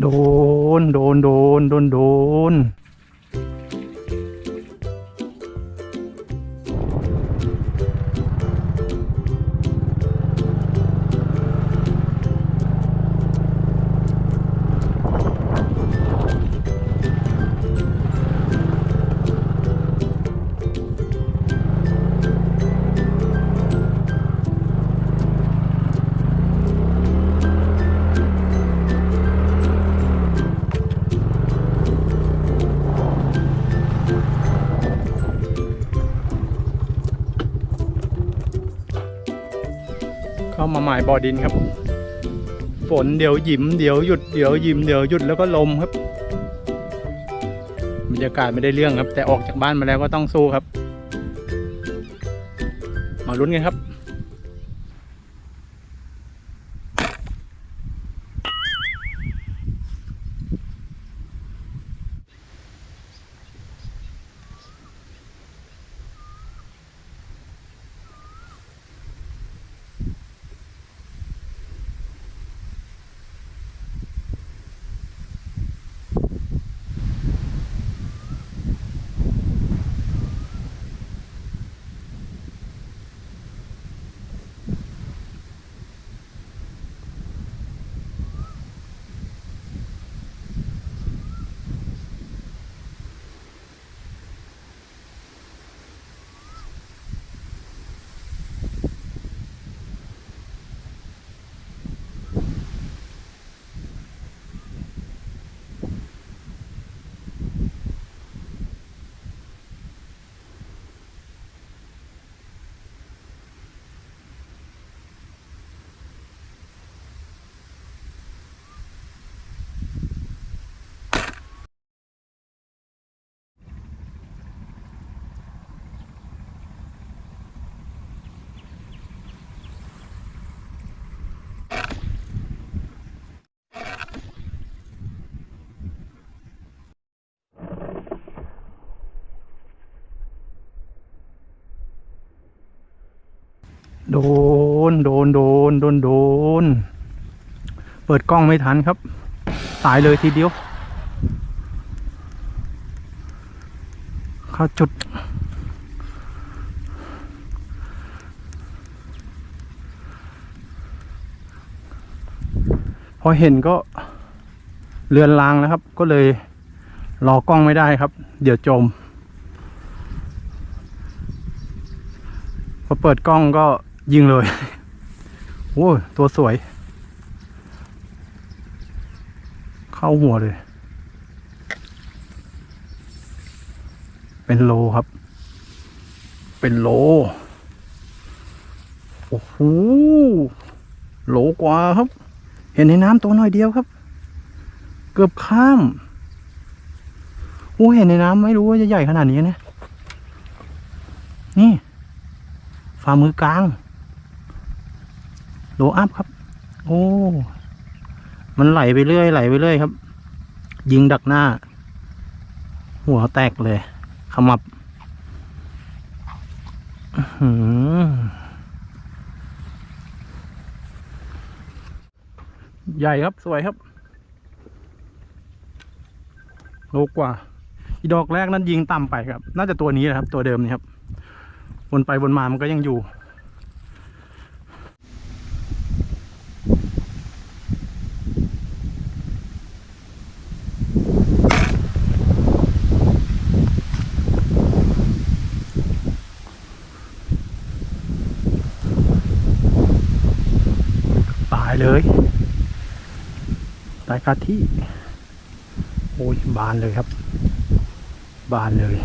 โดน โดน โดน โดน โดน เข้ามาหมายบ่อดินครับ ฝนเดี๋ยวหยิมเดี๋ยวหยุดเดี๋ยวหยิมเดี๋ยวหยุดแล้วก็ลมครับบรรยากาศไม่ได้เรื่องครับ แต่ออกจากบ้านมาแล้วก็ต้องสู้ครับ มาลุ้นกันครับ โดน โดน โดน โดน โดน เปิดกล้องไม่ทันครับ ตายเลยทีเดียว เข้าจุด พอเห็นก็เลือนลางแล้วครับ ก็เลยรอกล้องไม่ได้ครับ เดี๋ยวจม พอเปิดกล้องก็ ยิงเลยโอ้ยตัวสวย เข้าหัวเลย เป็นโลครับ เป็นโล โอ้โหโลกว่าครับ เห็นในน้ำตัวน้อยเดียวครับ เกือบข้ามโอ้เห็นในน้ำไม่รู้ว่าจะใหญ่ขนาดนี้นะ นี่ฝ่ามือกลาง โลอัพครับ โอ้ มันไหลไปเรื่อยไหลไปเรื่อยครับ ยิงดักหน้า หัวแตกเลย ขมับใหญ่ครับ สวยครับ โลกว่า อีดอกแรกนั้นยิงต่ำไปครับ น่าจะตัวนี้แหละครับ ตัวเดิมนี่ครับ วนไปวนมามันก็ยังอยู่ เลยตายคาที่ โอ้ยบานเลยครับ บานเลย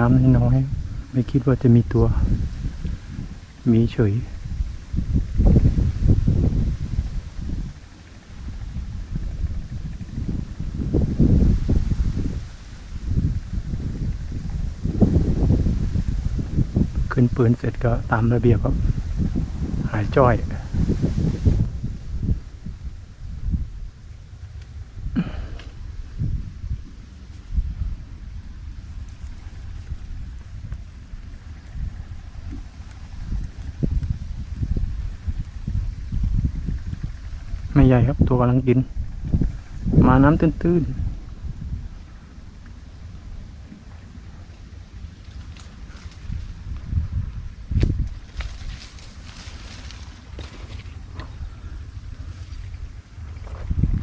น้ำน้อย ไม่คิดว่าจะมีตัว มีเฉย ขึ้นปืนเสร็จก็ตามระเบียบครับ หายจ้อย ไม่ใหญ่ครับ ตัวกำลังกิน มาน้ำตื้นๆ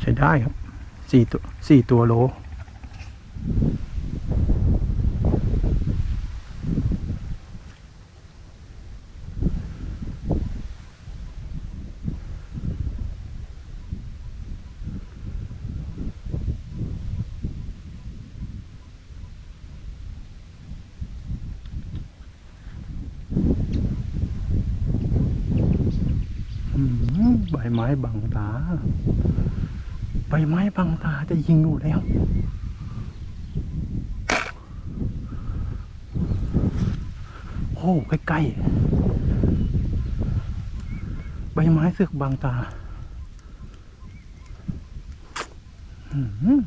ใช้ได้ครับสี่ตัวสี่ตัวโล อืมใบ ไม้บังตา ใบไม้บังตาจะยิงอยู่แล้วโอ้ใกล้ๆ ใบไม้เสือกบังตา อืม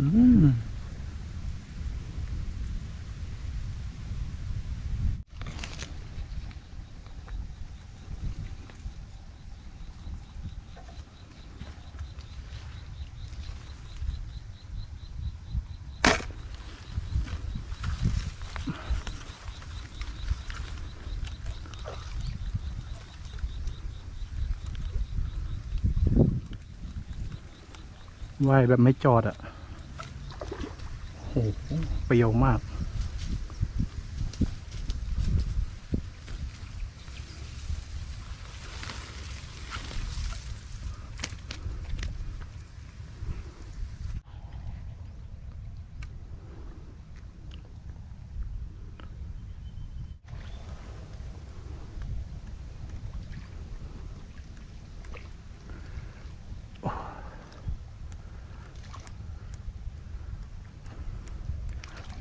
อืมอืมว่ายแบบไม่จอดอะ โอ้โหเปรี้ยวมาก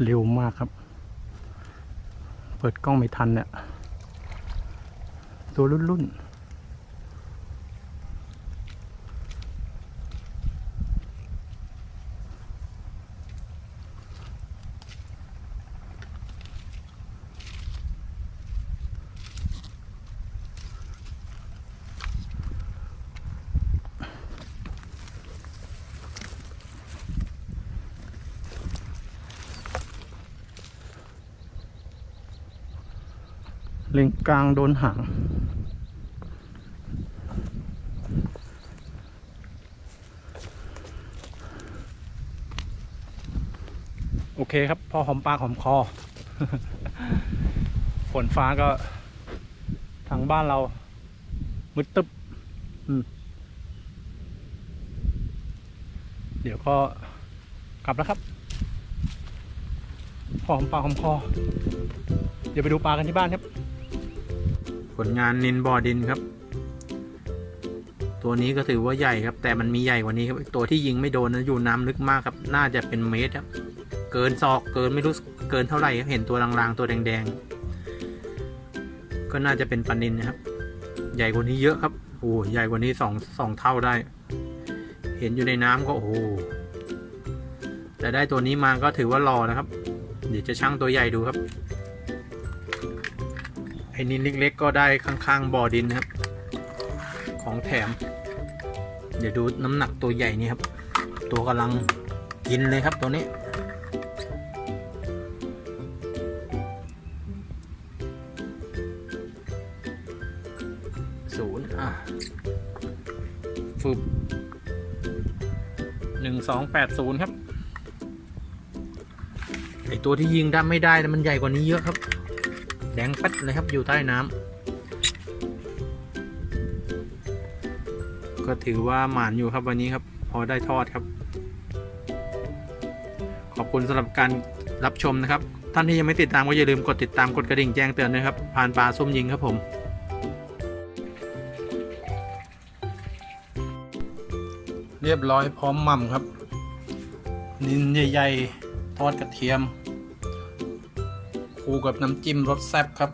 เร็วมากครับ เปิดกล้องไม่ทันเนี่ย ตัวรุ่นรุ่น เล็งกลางโดนหางโอเคครับ พอหอมปากหอมคอ ฝนฟ้าก็ ทางบ้านเรา มืดตึบเดี๋ยวก็กลับแล้วครับ พอหอมปากหอมคอ เดี๋ยวไปดูปลากันที่บ้านครับ ผลงานนินบอดินครับ ตัวนี้ก็ถือว่าใหญ่ครับ แต่มันมีใหญ่กว่านี้ครับตัวที่ยิงไม่โดนนะอยู่น้ำลึกมากครับ น่าจะเป็นเมตรครับ เกินศอกเกินไม่รู้เกินเท่าไหร่ครับเห็นตัวลางๆตัวแดงๆ ก็น่าจะเป็นปลานินนะครับ ใหญ่กว่านี้เยอะครับโอ้ใหญ่กว่านี้สองสองเท่าได้ เห็นอยู่ในน้ำก็โอ้แต่ได้ตัวนี้มาก็ถือว่ารอนะครับ เดี๋ยวจะชั่งตัวใหญ่ดูครับ ออ้นินเล็กๆ ก็ได้ข้างๆบ่อดินนะครับ ของแถม เดี๋ยวดูน้ำหนักตัวใหญ่นี่ครับ ตัวกำลังกินเลยครับตัวนี้ศูนย์อะฟึบหนึ่งสองแปดศูนย์ครับไอตัวที่ยิงด้ไม่ได้นะมันใหญ่กว่านี้เยอะครับ แดงปัดเลยครับอยู่ใต้น้ำก็ถือว่าหมานอยู่ครับวันนี้ครับ พอได้ทอดครับ ขอบคุณสำหรับการรับชมนะครับ ท่านที่ยังไม่ติดตามก็อย่าลืมกดติดตามกดกระดิ่งแจ้งเตือนด้วยครับผ่านปลาส้มยิงครับผมเรียบร้อยพร้อมหม่ำครับ นินใหญ่ๆทอดกระเทียม คู่กับน้ำจิ้มรสแซ่บครับ